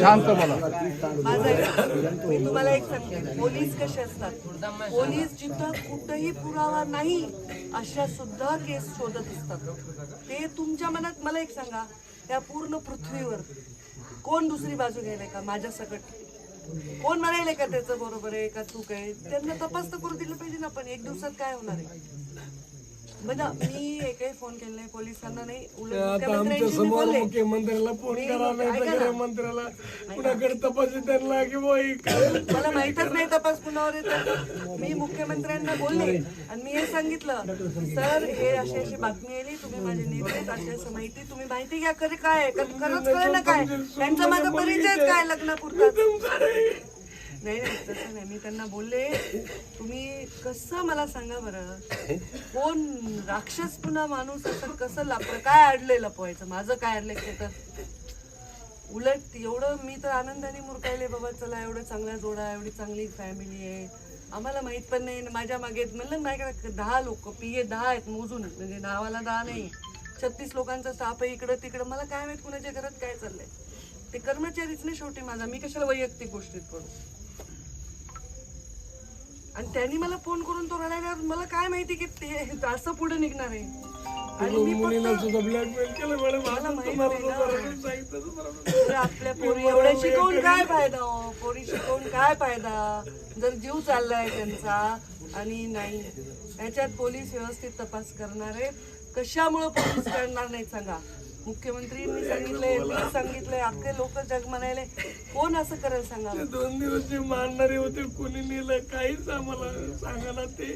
शांत बोला. मी तुम्हाला एक सांगते. पोलीस कसे असतात? पोलीस जिथं कुठंही पुरावा नाही अशा सुद्धा केस शोधत असतात. ते तुमच्या मनात मला एक सांगा. त्या पूर्ण पृथ्वीवर कोण दुसरी बाजू घ्यायला का? माझ्या सकट. कोण म्हणायला का त्याचं बरोबर आहे का चूक आहे? त्यांना तपास तर करू दिलं पाहिजे ना पण एक दिवसात काय होणार आहे? म्हणजे मी एकही फोन केला नाही पोलिसांना नाही उलट आता आमच्या मुख्यमंत्र्यांशी मी समोर बोलले. मुख्यमंत्र्याला फोन मी- करा नाही ऐका तर ना. गृहमंत्र्याला कुणाकडे तपास त्यांना की बाई काय मला माहितच नाही तपास कुणावर येतो मी मुख्यमंत्र्यांना बोलले आणि मी हे सांगितलं सर हे अशी अशी बातमी आली तुम्ही माझे नेते आहेत, अशी असं माहिती तुम्ही माहिती घ्या खरे काय आहे? खरं- खरंच कळे ना काय? त्यांचा माझा परिचयच काय लग्नापुरता नाही नाही तसं नाही. मी त्यांना बोलले तुम्ही कसं मला सांगा बरं? कोण राक्षस पुन्हा माणूस असं कसं लापलं काय अडले लपवायचं? माझं काय अडलंय ते तर उलट एवढं मी तर आनंदाने मुरकायले बाबा चला एवढं चांगल्या जोडा एवढी चांगली फॅमिली आहे. आम्हाला माहीत पण नाही. माझ्या मागे म्हणलं नाही माझ्याकडे दहा लोक पी दहा आहेत मोजून म्हणजे नावाला दहा नाही. छत्तीस लोकांचा स्टाफ आहे इकडं तिकडं. मला काय माहीत कुणाच्या घरात काय चाललंय? ते कर्मचारीच नाही शेवटी माझा. मी कशाला वैयक्तिक गोष्टीत पडू? आणि त्यांनी मला फोन करून तो रडायला मला काय माहिती की ते असं पुढे निघणार आहे? आणि मी मुलीला फक्त सुद्धा ब्लॅकमेल केलं मॅडम मला माहीत नाही ना. तर आपल्या पोरी एवढ्या शिकवून काय फायदा हो? पोरी शिकवून काय फायदा? जर जीव चाललाय त्यांचा आणि नाही याच्यात पोलीस व्यवस्थित तपास करणार. आहेत कशामुळे पोलीस करणार नाहीत सांगा? मुख्यमंत्रींनी सांगितलंय मी सांगितलंय अख्खे लोक जग म्हणायले कोण असं करेल सांगा? दोन दिवस जे मारणारे होते कोणी नेलं काहीच आम्हाला सांगा ते.